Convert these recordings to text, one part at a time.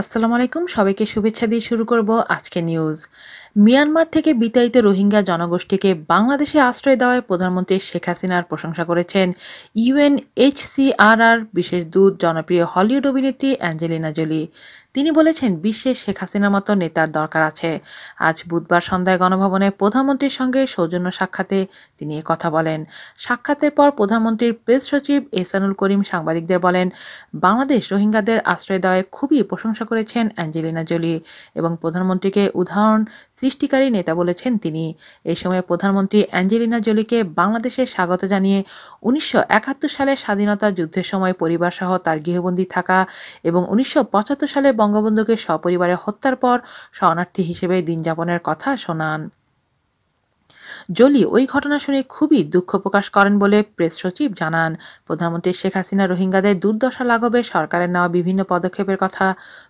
আসসালামু আলাইকুম, সবাইকে শুভেচ্ছা দিয়ে শুরু করব আজকে নিউজ মিয়ানমার থেকে বিতাড়িত রোহিঙ্গা জনগোষ্ঠীকে বাংলাদেশে আশ্রয় দেওয়ায় প্রধানমন্ত্রী শেখ হাসিনার প্রশংসা করেছেন ইউএনএইচসিআরআর বিশেষ দূত জনপ্রিয় হলিউড অভিনেত্রী অ্যাঞ্জেলিনা জোলি। তিনি বলেছেন, বিশ্বে শেখ হাসিনার মতো নেতার দরকার আছে। আজ বুধবার সন্ধ্যায় গণভবনে প্রধানমন্ত্রীর সঙ্গে সৌজন্য সাক্ষাতে তিনি কথা বলেন। সাক্ষাতের পর প্রধানমন্ত্রীর প্রেস সচিব এসানুল করিম সাংবাদিকদের বলেন, বাংলাদেশ রোহিঙ্গাদের আশ্রয় দেওয়ায় খুবই প্রশংসা করেছেন অ্যাঞ্জেলিনা জোলি এবং প্রধানমন্ত্রীকে উদাহরণ সৃষ্টিকারী নেতা বলেছেন তিনি। এই সময় প্রধানমন্ত্রী অ্যাঞ্জেলিনা জোলিকে বাংলাদেশে স্বাগত জানিয়ে উনিশশো একাত্তর সালে স্বাধীনতা যুদ্ধের সময় পরিবারসহ তার গৃহবন্দী থাকা এবং উনিশশো পঁচাত্তর সালে বঙ্গবন্ধুকে সপরিবারে হত্যার পর শরণার্থী হিসেবে দিন যাপনের কথা শোনান। জলি ওই ঘটনা শুনে খুবই দুঃখ প্রকাশ করেন বলে প্রেস সচিব জানান। প্রধানমন্ত্রী শেখ হাসিনা রোহিঙ্গাদের দুর্দশা লাঘবে সরকারের নেওয়া বিভিন্ন পদক্ষেপের কথা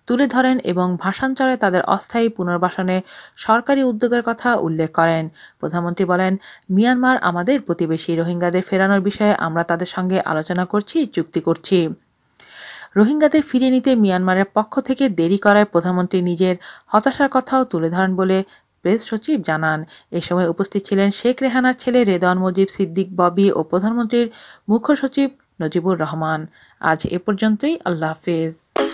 তুলে ধরেন এবং ভাষান্তরে তাদের অস্থায়ী পুনর্বাসনে সরকারি উদ্যোগের কথা উল্লেখ করেন। প্রধানমন্ত্রী বলেন, মিয়ানমার আমাদের প্রতিবেশী, রোহিঙ্গাদের ফেরানোর বিষয়ে আমরা তাদের সঙ্গে আলোচনা করছি, চুক্তি করছি। রোহিঙ্গাদের ফিরিয়ে নিতে মিয়ানমারের পক্ষ থেকে দেরি করায় প্রধানমন্ত্রী নিজের হতাশার কথাও তুলে ধরেন বলে প্রেস সচিব জানান, এ সময় উপস্থিত ছিলেন শেখ রেহানার ছেলে রেদন মুজিব সিদ্দিক, ববি ও প্রধানমন্ত্রীর মুখ্য সচিব নজিবুর রহমান। আজ এ পর্যন্তই, আল্লাহ হাফেজ।